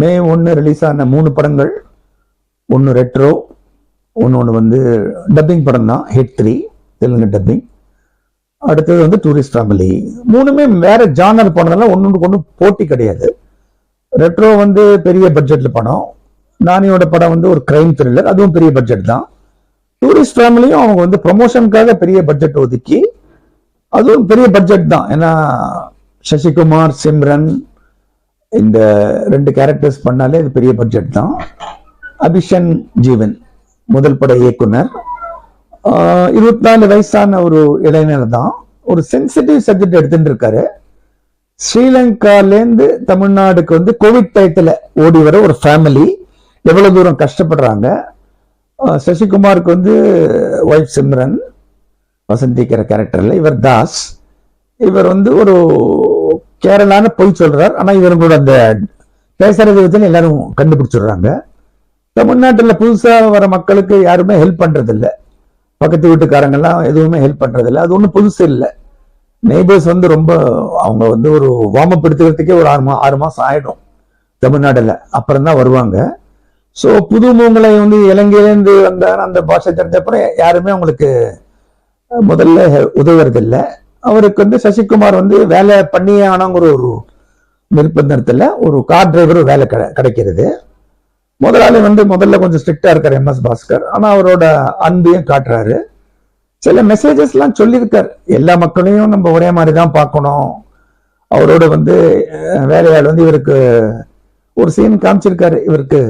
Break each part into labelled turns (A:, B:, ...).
A: மே ஒன்று ரிலீஸ் ஆன மூணு படங்கள். ஒன்று ரெட்ரோ ஒன்று ஒன்று வந்து டப்பிங் படம் தான். ஹிட் த்ரீ தெலுங்கு டப்பிங் அடுத்தது வந்து டூரிஸ்ட் ஃபேமிலி மூணுமே வேற ஜானர் படம்னால ஒன்று ஒன்று போட்டி கிடையாது. ரெட்ரோ வந்து பெரிய பட்ஜெட்டில் படம். நானியோட படம் வந்து ஒரு கிரைம் த்ரில்லர் அதுவும் பெரிய பட்ஜெட் தான். டூரிஸ்ட் ஃபேமிலியும் அவங்க வந்து ப்ரொமோஷனுக்காக பெரிய பட்ஜெட் ஒதுக்கி அதுவும் பெரிய பட்ஜெட் தான். ஏன்னா சசிகுமார் சிம்ரன் இந்த ரெண்டு கேரக்டர்ஸ் பண்ணாலே இது பெரிய பட்ஜெட் தான். அபிஷன் ஜீவன் முதல் பட இயக்குனர். இருபத்தி நாலு வயசான ஒரு இளைஞர் தான். ஒரு சென்சிட்டிவ் சப்ஜெக்ட் எடுத்துட்டு இருக்காரு. ஸ்ரீலங்காலேருந்து தமிழ்நாடுக்கு வந்து கோவிட் டயத்தில் ஓடி வர ஒரு ஃபேமிலி எவ்வளவு தூரம் கஷ்டப்படுறாங்க? சசிகுமாருக்கு வந்து ஒய்ஃப் சிம்ரன் வசந்திக்கிற கேரக்டர்ல இவர் தாஸ். இவர் வந்து ஒரு கேரளான்னு பொய் சொல்றார். ஆனா இவர்களோட அந்த பேசுறது விதத்தில் எல்லாரும் கண்டுபிடிச்சிடுறாங்க. தமிழ்நாட்டில் புதுசாக வர மக்களுக்கு யாருமே ஹெல்ப் பண்ணுறதில்ல பக்கத்து வீட்டுக்காரங்கெல்லாம் எதுவுமே ஹெல்ப் பண்ணுறதில்ல அது ஒன்றும் புதுசு இல்லை. நெய்பர்ஸ் வந்து ரொம்ப அவங்க வந்து ஒரு வார்ம் அப் எடுத்துக்கிறதுக்கே ஒரு ஆறு மா ஆறு மாதம் ஆகிடும் தமிழ்நாட்டில் அப்புறம் தான் வருவாங்க. ஸோ புது மூங்கலை வந்து இலங்கையிலேருந்து வந்த அந்த பாஷை தெரிஞ்ச அப்புறம் யாருமே அவங்களுக்கு முதல்ல உதவுறதில்லை. அவருக்கு வந்து சசிகுமார் வந்து வேலை பண்ணியே ஆனங்கிற ஒரு நிர்பந்தத்தில் ஒரு கார் டிரைவர் வேலை கிடை கிடைக்கிறது. முதலாளி வந்து முதல்ல கொஞ்சம் ஸ்ட்ரிக்டா இருக்கார் எம் எஸ் பாஸ்கர். ஆனா அவரோட அன்பையும் காட்டுறாரு. சில மெசேஜஸ்லாம் சொல்லியிருக்கார். எல்லா மக்களையும் நம்ம ஒரே மாதிரி தான் பார்க்கணும். அவரோட வந்து வேலையாள் வந்து இவருக்கு ஒரு சீன் காமிச்சிருக்காரு. இவருக்கு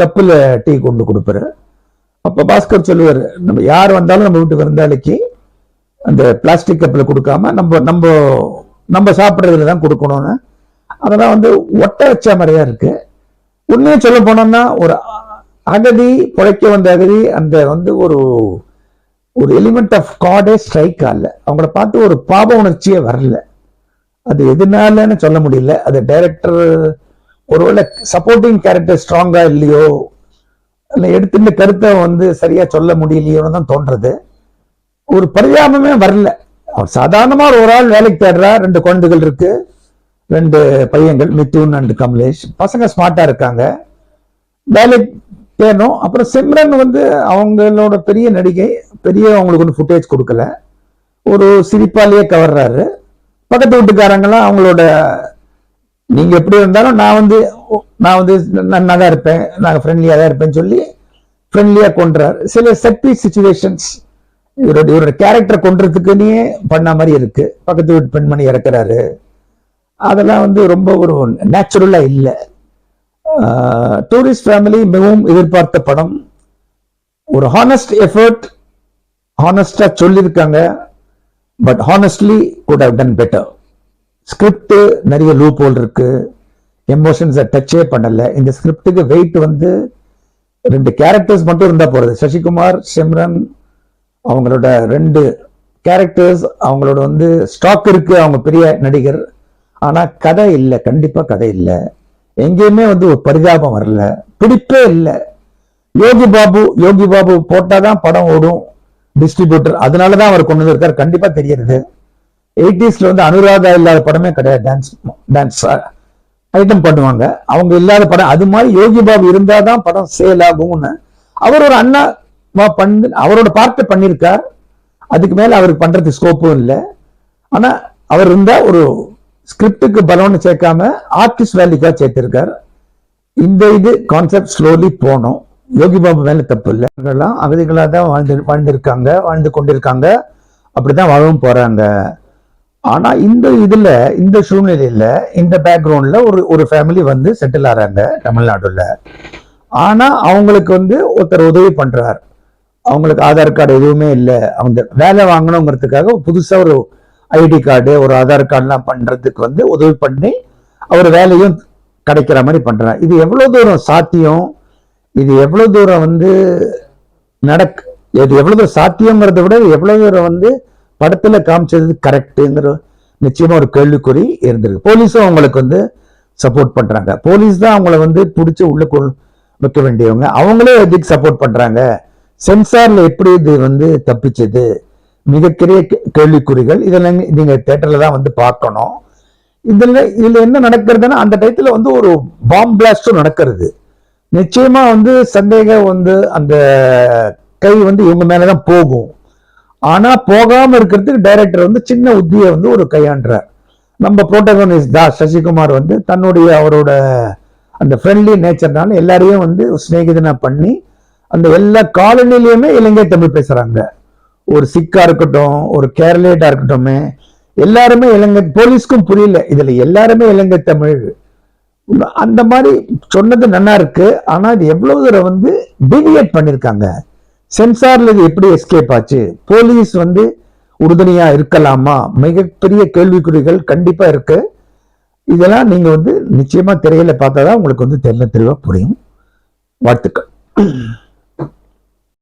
A: கப்பில் டீ கொண்டு கொடுப்பாரு. அப்போ பாஸ்கர் சொல்லுவார் நம்ம யார் வந்தாலும் நம்ம வீட்டு விருந்தாளிக்கு அந்த பிளாஸ்டிக் கப்பில் கொடுக்காம நம்ம நம்ம நம்ம சாப்பிட்றதுல தான் கொடுக்கணும்னு. அதெல்லாம் வந்து ஒட்ட வச்ச மாதிரியா இருக்கு. உண்மையை சொல்ல போனோம்னா ஒரு அகதி பிழைக்க வந்த அகதி அந்த வந்து ஒரு ஒரு எலிமெண்ட் ஆஃப் காடே ஸ்ட்ரைக் ஆகல. அவங்கள பார்த்து ஒரு பாப உணர்ச்சியே வரல. அது எதனாலன்னு சொல்ல முடியல. அது டைரக்டர் ஒருவேளை சப்போர்ட்டிங் கேரக்டர் ஸ்ட்ராங்கா இல்லையோ இல்லை எடுத்துட்டு கருத்தை வந்து சரியா சொல்ல முடியலையோன்னு தான் தோன்றது. ஒரு பரிதாபமே வரல. அவர் சாதாரணமாக ஒரு ஆள் வேலைக்கு தேடுறா ரெண்டு குழந்தைகள் இருக்கு ரெண்டு பையன்கள் மித்துன் அண்ட் கமலேஷ். பசங்க ஸ்மார்ட்டாக இருக்காங்க. வேலைக்கு தேடணும். அப்புறம் சிம்ரன் வந்து அவங்களோட பெரிய நடிகை பெரிய அவங்களுக்கு ஒன்று ஃபுட்டேஜ் கொடுக்கல. ஒரு சிரிப்பாலேயே கவர்றாரு. பக்கத்து வீட்டுக்காரங்களாம் அவங்களோட நீங்கள் எப்படி இருந்தாலும் நான் வந்து நான் வந்து நன்னா தான் இருப்பேன். நான் ஃப்ரெண்ட்லியாக தான் இருப்பேன்னு சொல்லி ஃப்ரெண்ட்லியாக கொண்டுறாரு சில செட்டி சுச்சுவேஷன்ஸ் இவரோட இவரோட கேரக்டர் கொன்றதுக்குன்னே பண்ண மாதிரி இருக்கு. பக்கத்து வீட்டு பெண்மணி இறக்குறாரு. அதெல்லாம் வந்து ரொம்ப ஒரு நேச்சுரலா இல்லை. டூரிஸ்ட் ஃபேமிலி மிகவும் எதிர்பார்த்த படம். ஒரு ஹானஸ்ட் எஃபர்ட் ஹானஸ்டா சொல்லியிருக்காங்க. But honestly good have done better script நிறைய லூப் ஹோல் இருக்கு எமோஷன்ஸை டச்சே பண்ணல. இந்த ஸ்கிரிப்டுக்கு வெயிட் வந்து ரெண்டு கேரக்டர்ஸ் மட்டும் இருந்தா போறது. சசிகுமார் சிம்ரன் அவங்களோட ரெண்டு கேரக்டர்ஸ் அவங்களோட வந்து ஸ்டாக் இருக்கு அவங்க பெரிய நடிகர். ஆனா கதை இல்லை கண்டிப்பா கதை இல்லை. எங்கேயுமே வந்து ஒரு பரிதாபம் வரல. பிடிப்பே இல்லை. யோகி பாபு யோகி பாபு போட்டாதான் படம் ஓடும். டிஸ்ட்ரிபியூட்டர் அதனால தான் அவர் கொண்டு வந்திருக்காரு. கண்டிப்பா தெரியறது எயிட்டிஸ்ல வந்து அனுராதா இல்லாத படமே கிடையாது. டான்ஸ் டான்ஸ் ஐட்டம் பண்ணுவாங்க. அவங்க இல்லாத படம் அது மாதிரி யோகி பாபு இருந்தாதான் படம் சேல் ஆகும்னு. அவர் ஒரு அண்ணா பண்ணு அவரோட பார்ட்டை பண்ணியிருக்கார் அதுக்கு மேல அவருக்கு பண்றது ஸ்கோப்பும் இல்லை. ஆனா அவர் இருந்தா ஒரு ஸ்கிரிப்டுக்கு பலம்னு சேர்க்காம ஆர்டிஸ்ட் வேல்யூக்காக சேர்த்திருக்கார். இந்த இது கான்செப்ட் ஸ்லோலி போனோம். யோகி பாபு மேலே தப்பு இல்லை. அவர்கள்லாம் அகதிகளாக தான் வாழ்ந்து வாழ்ந்திருக்காங்க வாழ்ந்து கொண்டிருக்காங்க. அப்படிதான் வாழவும் போறாங்க. ஆனா இந்த இதுல இந்த சூழ்நிலையில இந்த பேக்ரவுண்ட்ல ஒரு ஒரு ஃபேமிலி வந்து செட்டில் ஆகிறாங்க தமிழ்நாடுல. ஆனா அவங்களுக்கு வந்து ஒருத்தர் உதவி பண்ணுறார் அவங்களுக்கு ஆதார் கார்டு எதுவுமே இல்லை. அவங்க வேலை வாங்கணுங்கிறதுக்காக புதுசாக ஒரு ஐடி கார்டு ஒரு ஆதார் கார்டுலாம் பண்ணுறதுக்கு வந்து உதவி பண்ணி அவர் வேலையும் கிடைக்கிற மாதிரி பண்ணுறாங்க இது எவ்வளோ தூரம் சாத்தியம்? இது எவ்வளோ தூரம் வந்து நடக் இது எவ்வளோ தூரம் சாத்தியங்கிறத விட எவ்வளோ தூரம் வந்து படத்தில் காமிச்சது கரெக்டுங்கிற நிச்சயமாக ஒரு கேள்விக்குறி இருந்திருக்கு. போலீஸும் அவங்களுக்கு வந்து சப்போர்ட் பண்ணுறாங்க போலீஸ் தான் அவங்கள வந்து பிடிச்சி உள்ளே கொள் வைக்க வேண்டியவங்க. அவங்களே எதுக்கு சப்போர்ட் பண்ணுறாங்க சென்சார்ல எப்படி இது வந்து தப்பிச்சது? மிகப்பெரிய கேள்விக்குறிகள். இதெல்லாம் நீங்க தேட்டர்ல தான் வந்து பார்க்கணும். இதுல இதுல என்ன நடக்கிறதுன்னா அந்த டயத்துல வந்து ஒரு பாம் பிளாஸ்டும் நடக்கிறது. நிச்சயமா வந்து சந்தேகம் வந்து அந்த கை வந்து இவங்க மேலதான் போகும். ஆனா போகாம இருக்கிறதுக்கு டைரக்டர் வந்து சின்ன உத்தியை வந்து ஒரு கையாண்டார் நம்ம புரோட்டகோனிஸ்ட் தா சசிகுமார் வந்து தன்னுடைய அவரோட அந்த ஃப்ரெண்ட்லி நேச்சர்னால எல்லாரையும் வந்து சிநேகிதனா பண்ணி அந்த எல்லா காலனிலையுமே இலங்கை தமிழ் பேசுறாங்க. ஒரு சிக்கா இருக்கட்டும் ஒரு கேரளேட்டா இருக்கட்டும் எல்லாருமே இலங்கை போலீஸ்க்கும் புரியல. இதுல எல்லாருமே இலங்கை தமிழ். அந்த மாதிரி சொன்னது நல்லா இருக்கு. ஆனா இது எவ்வளவு தூரம் வந்து டிவியேட் பண்ணிருக்காங்க. சென்சார்ல இது எப்படி எஸ்கேப் ஆச்சு? போலீஸ் வந்து உறுதுணையா இருக்கலாமா? மிகப்பெரிய கேள்விக்குறிகள் கண்டிப்பா இருக்கு. இதெல்லாம் நீங்க வந்து நிச்சயமா திரையில பார்த்தாதான் உங்களுக்கு வந்து தெரியல தெளிவா புரியும். வாழ்த்துக்கள்.